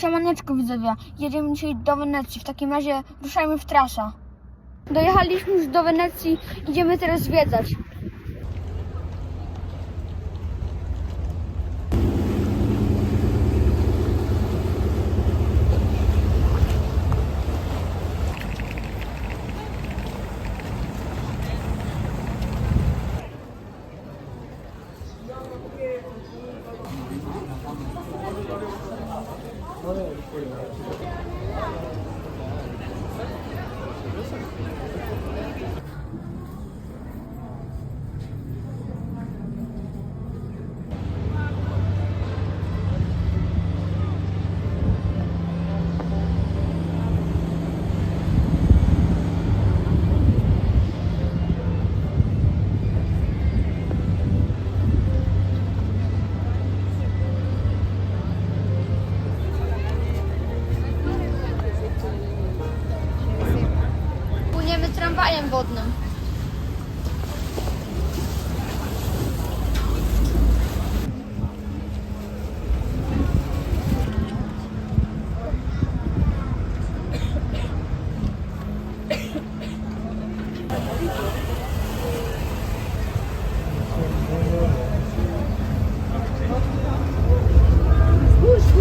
Siemaneczko widzowie, jedziemy dzisiaj do Wenecji, w takim razie ruszajmy w trasę. Dojechaliśmy już do Wenecji, idziemy teraz zwiedzać. よろしくお願いします。Tramwajem wodnym.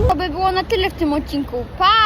To by było na tyle w tym odcinku. Pa!